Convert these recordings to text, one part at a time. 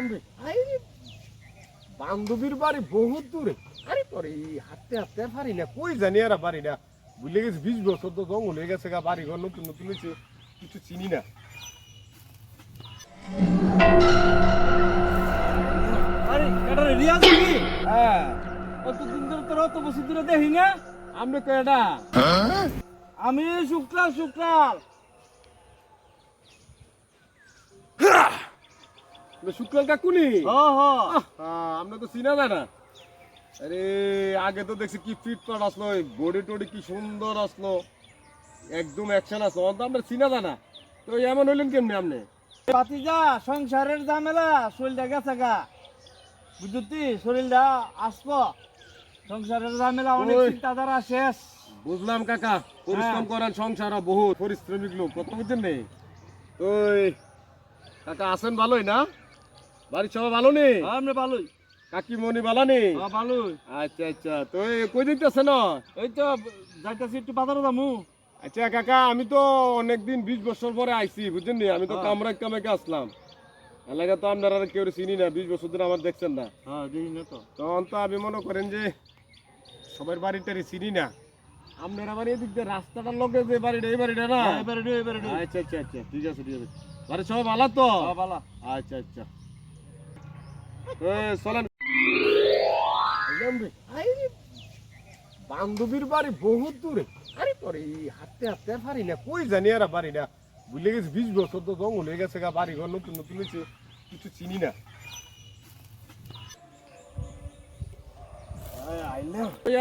আরে বান্ধবীর বাড়ি বহুত দূরে। আরে তোর এই হাঁটতে হাঁটতে পারি না। কই জানি আর পারি না। বুঝলে গেছে বিশ বছর তো জঙ্গল হয়ে গেছে গা বাড়ি ঘর নতুন নতুন হয়েছে। কিছু চিনি না। আরে এটা রিয়াজ কি? হ্যাঁ। কতদিন ধরে তোর অত বছর ধরে দেখি না? আপনি কয়টা আমি শুক্রাল শুক্রাল। কাকুনি আমরা তো চিনা যায় না আরে আগে তো দেখছি কি আসলো বডি টডি কি সুন্দর আসলো। একদম অ্যাকশন আসলো। অন্ত আমরা চিনা যায় না তো এমন হইলেন কেমনি আপনি? বাতিজা সংসারের ঝামেলা শরীরটা গেছে গা। বুঝতি শরীরটা আসব সংসারের ঝামেলা অনেক চিন্তাধারা শেষ। বুঝলাম কাকা পরিশ্রম করেন সংসার বহুত। পরিশ্রমিক লোক কত বুঝছেন নেই তো কাকা আছেন ভালোই না? বাড়ির সবাই ভালো নেই আমরা ভালোই। কাকি মনি ভালো নেই হ্যাঁ ভালোই। আচ্ছা আচ্ছা। তো এই কই দিতেছে না? এই তো যাইতাছি একটু বাজারে যামু। আচ্ছা কাকা আমি তো অনেকদিন বিশ বছর পরে আইছি বুঝছেন নি? আমি তো হ্যাঁ। কামরাক কামাকে আসলাম। এলাকা তো আপনারা কেউ চিনি না বিশ বছর ধরে আমার দেখছেন না। হ্যাঁ দেখি না তো। তখন তো আমি মনে করেন যে সবার বাড়িটারি চিনি না। আপনারা বাড়ি এদিক দিয়ে রাস্তাটার লগে যে বাড়িটা এই বাড়িটা না? হ্যাঁ, এবারে দিও, এবারে আচ্ছা আচ্ছা আচ্ছা। ঠিক আছে ঠিক আছে। বাড়ি সবাই ভালো তো? হ্যাঁ, ভালো। আচ্ছা আচ্ছা। চলেন। আরে, বান্ধবীর বাড়ি বহুত দূরে। আরে তোর এই হাঁটতে হাঁটতে পারি না। কই জানি আর পারি না। বুঝলে গেছে বিশ বছর তো জঙ্গল হয়ে গেছে গা বাড়ি ঘর নতুন নতুন হয়েছে। কিছু চিনি না।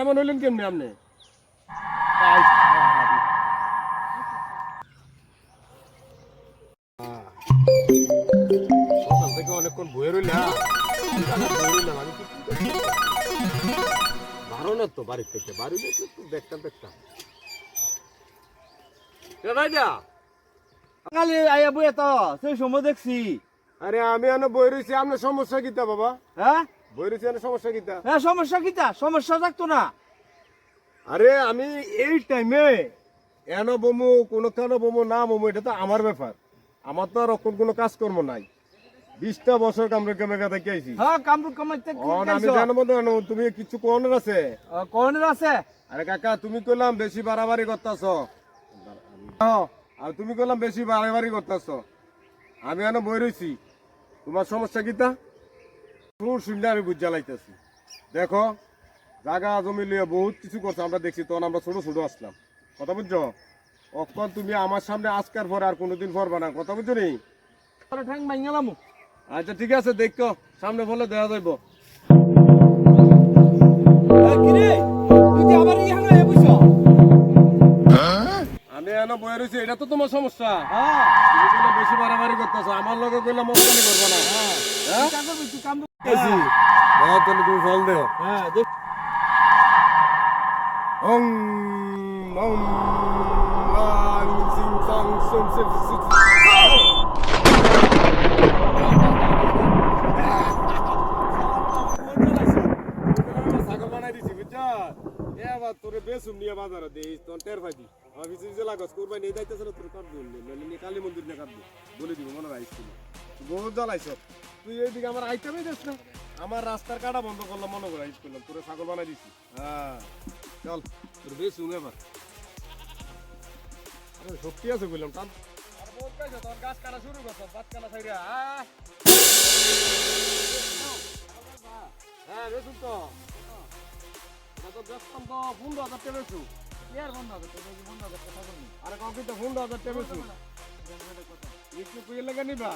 এমন হইলেন কেমনি আপনি? সকাল থেকে অনেকক্ষণ বয়ে রইলাম। না তো বাড়ির থেকে বাড়ি দেখতাম কালি তো সেই সময় দেখছি। আরে আমি এনে বই আপনার সমস্যা কিতা বাবা? হ্যাঁ? বই রয়েছি এনে সমস্যা কিতা হ্যাঁ সমস্যা কিটা সমস্যা থাকতো না। আরে আমি এই টাইমে এনো বমু কোনো কেন বমু না বমু এটা তো আমার ব্যাপার। আমার তো আর কোনো কাজকর্ম নাই। বিশটা বছর কামড়ে কামে কাছে আইছি। হ্যাঁ কামরুক কামাইতে আমি জানব জানো, তুমি কিছু কোনের আছে? কনের আছে? আরে কাকা তুমি কইলাম বেশি বাড়াবাড়ি করতেছ। আর তুমি কইলাম বেশি বাড়াবাড়ি করতেছ। আমি এনে বই রইছি। তোমার সমস্যা কিতা তোর শুনলে আমি বুঝ জ্বালাইতেছি দেখো জাগা জমি লিয়ে বহুত কিছু করছে আমরা দেখছি তখন আমরা ছোট ছোট আসলাম। কথা বুঝছ? অক্ষণ তুমি আমার সামনে আজকার পরে আর কোনোদিন পরবা না কথা বুঝছ নি? ঠ্যাং ভাঙালাম আচ্ছা ঠিক আছে দেখো সামনে বলে দেওয়া যাইব। আমি এনে বই রইছি এটা তো তোমার সমস্যা। হ্যাঁ। তুমি বেশি বাড়াবাড়ি করতেছো আমার লগে কইলে মস্তানি করব না। হ্যাঁ। হ্যাঁ? তাহলে তুমি ফল দেও। হ্যাঁ দেখ। ওং বাজারে দিই তোর টের পাইতি আমার বিচি বিচি লাগস কুরবাই নিয়ে যাইতেছে না তোর কাটবো নিয়ে কালী মন্দির নিয়ে কাটবো বলে দিব মনে রাখিস বহুত জ্বালাইছ। তুই এইদিকে আমার আইটেমই দিস না। আমার রাস্তার কাটা বন্ধ করলাম মনে করে আইস করলাম তোরে ছাগল বানাই দিছি। হ্যাঁ চল তোর বেসুম এবার। আরে শক্তি আছে বললাম টান। আর বহুত কাজ তোর গাছ কাটা শুরু করছ বাত কাটা ছাইরা হ্যাঁ বেসুম তো তো দেখতাম তো পনেরো হাজার টাকা বেসু ইয়ার কথা আরে তো পনেরো হাজার একটু কুইয়ে লেগে নিবা?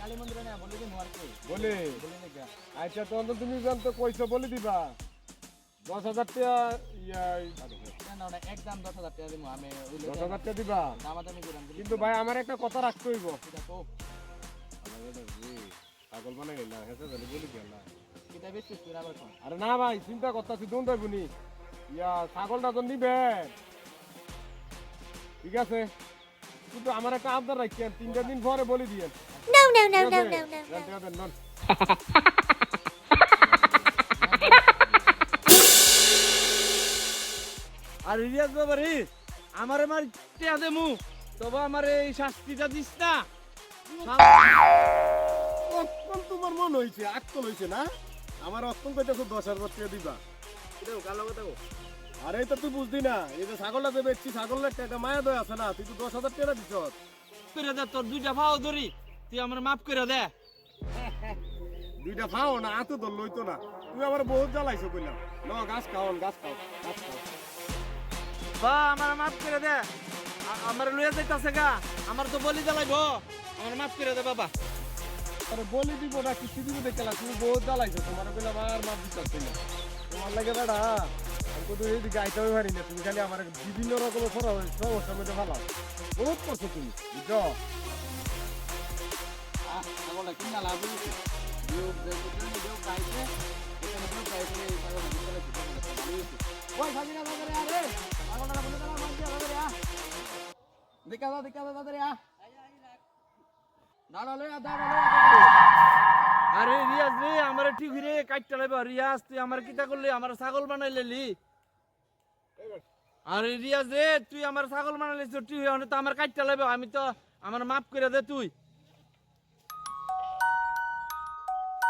কালী মন্দিরে না বলি দিন হওয়ার কি বলে। বলি আচ্ছা তখন তো তুমি কইছো বলে দিবা। দশ হাজার টাকা ইয়া না না একদম দশ হাজার টাকা দিব আমি দশ হাজার টাকা দিবা? দামাদামি করলাম কিন্তু ভাই আমার একটা কথা রাখতে হইব। পাগল বানাই হেসে জানি বলি গেল। বেশি আবার আরে না ভাই চিন্তা করতেছি দোন যাইবনি ইয়া ছাগলটা তো নিবে। ঠিক আছে। কিন্তু আমার একটা আবদার রাখছেন তিনটা দিন পরে বলে দিয়েন। আর রিয়াজ বাবা রে আমার আমার টিয়া দেমু তবে আমার এই শাস্তিটা দিস না। তোমার মন হয়েছে আকল হয়েছে না? আমার অত্যন্ত কইতেছো দশ হাজার টাকা দিবা। এটা কালো কথা কো আরে এটা তুই বুঝদি না। এই যে ছাগলটা যে বেচছি ছাগলের টাকা মায়া দয় আছে না। তুই তো দশ হাজার টাকা দিছ। করে দে তোর দুইটা পাও ধরি। তুই আমার মাফ করে দে। দুইটা ফাও না আতো দল লইতো না। তুই আমার বহুত জ্বালাইছো কইলাম। ন গাছ খাওন গাছ খাও গাছ খাও। বা আমার মাফ করে দে। আমার লইয়া যাইতাছে গা। আমার তো বলি জ্বালাইব। আমার মাফ করে দে বাবা। আরে বলি দিব না কিছু দিব দেখে না তুমি বহুত জ্বালাইছো, তোমার কইলাম আর মাপ দিতে না তোমার লাগে বেড়া আমি তো এই দিকে আইতেও পারি না, তুমি খালি আমার বিভিন্ন রকমের খরা সমস্যার মধ্যে ভালো বহুত করছ তুমি, বুঝছ? লাভ হয়েছে লাগছে হয়েছে বলে দাও মাঝে বাজারে দেখা দাও, দেখা বাজারে আ। দাঁড়ালে আরে রিয়াজ রে আমার ঠিক রে কাটতে লাগবে রিয়াজ তুই আমার কিতা করলি? আমার ছাগল বানাই লেলি আরে রিয়াজ রে তুই আমার ছাগল বানাইলি তো আমার কাটতে লাগবে আমি তো আমার মাফ করে দে তুই।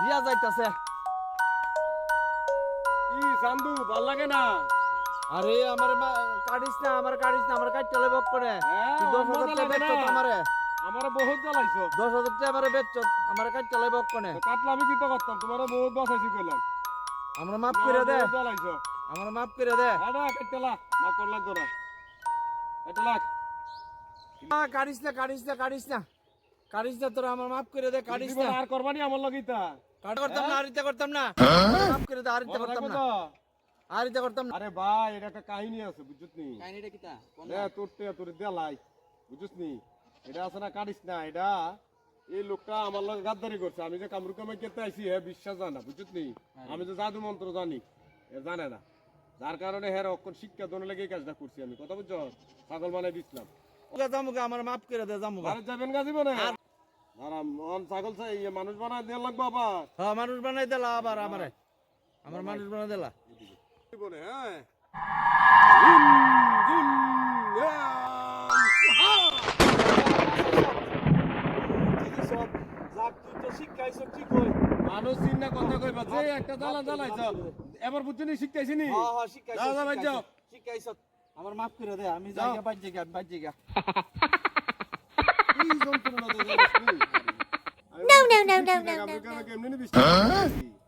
রিয়াজ যাইতাছে ই সান্দু ভালো লাগে না? আরে আমার কাটিস না আমার কাটিস না আমার কাটতে লাগবে করে তুই দশ হাজার টাকা। আমারে। আমার বহুত জ্বালাইছো। দশ হাজার টাকা আমারে বেচছ আমার কাটলে আমি কি তো করতাম তোমার বহুত বাঁচাইছি কইলাম। আমার মাফ করে দে। জ্বালাইছো। আমার মাফ করে দে। কাটতে লাগতো না কাটিস না কাটিস না কাটিস না। কাটিস না তোরা আমার মাফ করে দে কাটিস না। আর করবানি আমার লগিতা। কাট করতাম না আরিতে করতাম না। মাফ করে দে আরিতে করতাম না। আরিতে করতাম না। আরে ভাই এটা একটা কাহিনী আছে বুঝছিস নি? কাহিনীটা কিতা তোর তে তোর দেলাই বুঝছিস নি? এটা আছে না কাটিস না এটা এই লোকটা আমার লগে গাদ্দারি করছে আমি যে কামরু কামাই করতে আইছি হে বিশ্বাস জানে না বুঝছিস নি আমি যে জাদু মন্ত্র জানি এ জানে না যার কারণে হের অক্ষর শিক্ষা দোনে লেগে কাজটা করছি আমি কথা বুঝছ ছাগল বানাই দিছিলাম ওগা জামুগা আমার মাফ করে দে জামুগা ভারত যাবেন গা জীবনে দাঁড়া মন ছাগল চাই ইয়ে মানুষ বানাই দেওয়া লাগবো আবার হ্যাঁ মানুষ বানাই দিলা আবার আমারে আমার মানুষ বানাই দিলা জীবনে হ্যাঁ মানুষ চিন্তা কথা কইবা যে একটা জ্বালা জ্বালাইছ এবার বুঝছিনি শিখতেছি নি? যাও, যাও, ভাই, যাও। আমার মাফ করে দে আমি যাও। জায়গা বাজ্যে গা বাজ্যে গা No, No, no, no, no, না, no, no,